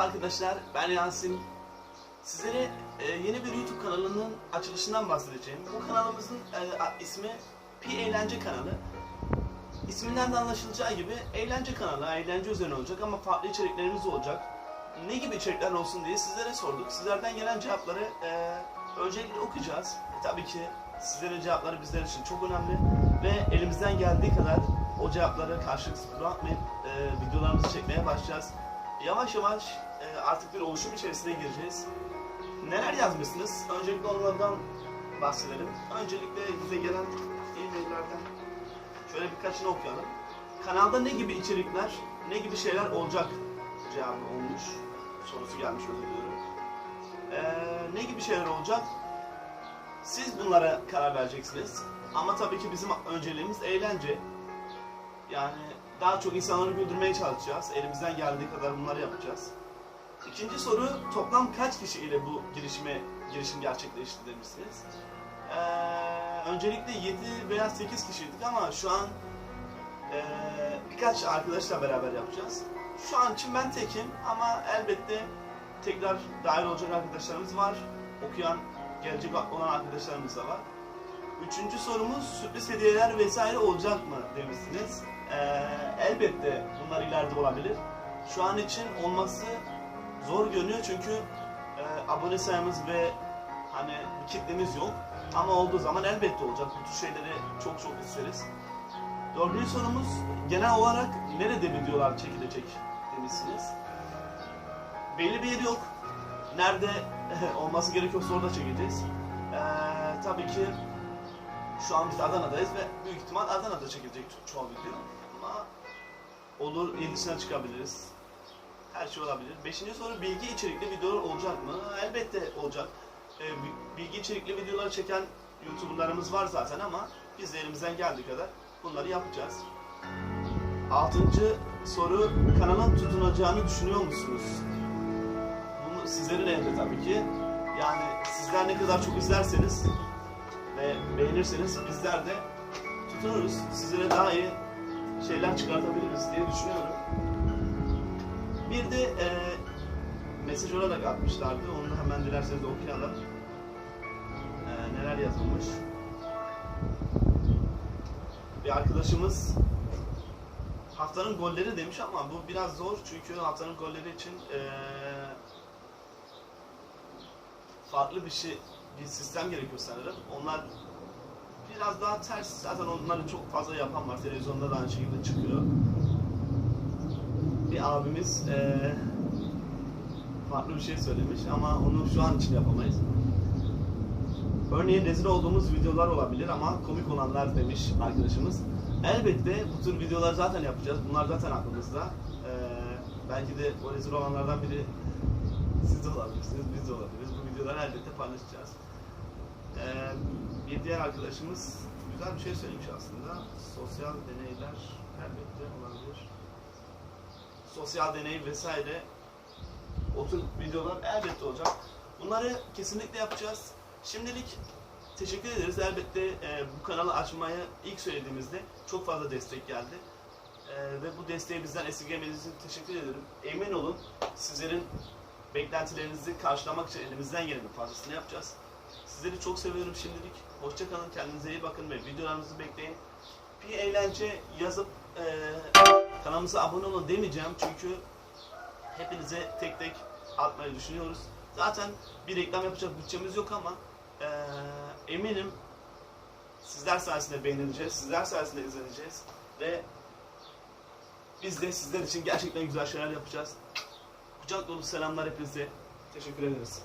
Merhaba arkadaşlar, ben Yasin. Sizlere e, yeni bir YouTube kanalının açılışından bahsedeceğim. Bu kanalımızın e, ismi Pi Eğlence kanalı. İsminden de anlaşılacağı gibi eğlence kanalı, eğlence üzerine olacak ama farklı içeriklerimiz olacak. Ne gibi içerikler olsun diye sizlere sorduk. Sizlerden gelen cevapları e, öncelikle okuyacağız. E, tabii ki sizlerin cevapları bizler için çok önemli ve elimizden geldiği kadar o cevapları karşılıksız bırakmayıp e, videolarımızı çekmeye başlayacağız. Yavaş yavaş e, artık bir oluşum içerisine gireceğiz. Neler yazmışsınız? Öncelikle onlardan bahsedelim. Öncelikle bize gelen e-maillerden şöyle birkaçını okuyalım. Kanalda ne gibi içerikler, ne gibi şeyler olacak cevabı olmuş. Sorusu gelmiş özür. Ee, ne gibi şeyler olacak? Siz bunlara karar vereceksiniz. Ama tabii ki bizim önceliğimiz eğlence. Yani daha çok insanları güldürmeye çalışacağız. Elimizden geldiği kadar bunları yapacağız. İkinci soru toplam kaç kişi ile bu girişime girişim gerçekleşti demişsiniz. Ee, öncelikle 7 veya 8 kişiydik ama şu an ee, birkaç arkadaşla beraber yapacağız. Şu an için ben tekim ama elbette tekrar dahil olacak arkadaşlarımız var. Okuyan, gelecek olan arkadaşlarımız da var. Üçüncü sorumuz sürpriz hediyeler vesaire olacak mı demişsiniz. Ee, elbette bunlar ileride olabilir. Şu an için olması zor görünüyor çünkü e, abone sayımız ve hani kitlemiz yok. Ama olduğu zaman elbette olacak. Bu tür şeyleri çok çok isteriz. Dördüncü sorumuz genel olarak nerede videolar çekilecek demişsiniz. Belli bir yeri yok. Nerede olması gerekiyorsa orada çekeceğiz. Ee, tabii ki şu an biz Adana'dayız ve büyük ihtimal Adana'da çekilecek ço- çoğu video. Ama olur il dışına çıkabiliriz. Her şey olabilir. Beşinci soru bilgi içerikli videolar olacak mı? Elbette olacak. Ee, bi- bilgi içerikli videoları çeken YouTuber'larımız var zaten ama biz de elimizden geldiği kadar bunları yapacağız. Altıncı soru kanalın tutunacağını düşünüyor musunuz? Bunu sizlerin elinde tabii ki. Yani sizler ne kadar çok izlerseniz ve beğenirseniz bizler de tutunuruz. Sizlere daha iyi şeyler çıkartabiliriz diye düşünüyorum. Bir de e, mesaj olarak atmışlardı. Onu da hemen dilerseniz okuyalım. E, neler yazılmış? Bir arkadaşımız haftanın golleri demiş ama bu biraz zor çünkü haftanın golleri için e, farklı bir şey bir sistem gerekiyor sanırım. Onlar biraz daha ters. Zaten onları çok fazla yapan var. Televizyonda da aynı şekilde çıkıyor. Bir abimiz eee, farklı bir şey söylemiş ama onu şu an için yapamayız. Örneğin rezil olduğumuz videolar olabilir ama komik olanlar demiş arkadaşımız. Elbette bu tür videolar zaten yapacağız. Bunlar zaten aklımızda. Eee, belki de o rezil olanlardan biri siz de olabilirsiniz, biz de olabiliriz. Bu videoları elbette paylaşacağız. Bir diğer arkadaşımız güzel bir şey söylemiş aslında. Sosyal deneyler elbette olabilir. Sosyal deney vesaire o tür videolar elbette olacak. Bunları kesinlikle yapacağız. Şimdilik teşekkür ederiz. Elbette e, bu kanalı açmayı ilk söylediğimizde çok fazla destek geldi. E, ve bu desteği bizden esirgemeniz için teşekkür ederim. Emin olun sizlerin beklentilerinizi karşılamak için elimizden gelenin fazlasını yapacağız. Sizleri çok seviyorum şimdilik. Hoşça kalın, kendinize iyi bakın ve videolarımızı bekleyin. Bir eğlence yazıp eee kanalımıza abone olun demeyeceğim çünkü hepinize tek tek atmayı düşünüyoruz. Zaten bir reklam yapacak bütçemiz yok ama eee, eminim sizler sayesinde beğenileceğiz, sizler sayesinde izleneceğiz ve biz de sizler için gerçekten güzel şeyler yapacağız. Kucak dolu selamlar hepinize. Teşekkür ederiz.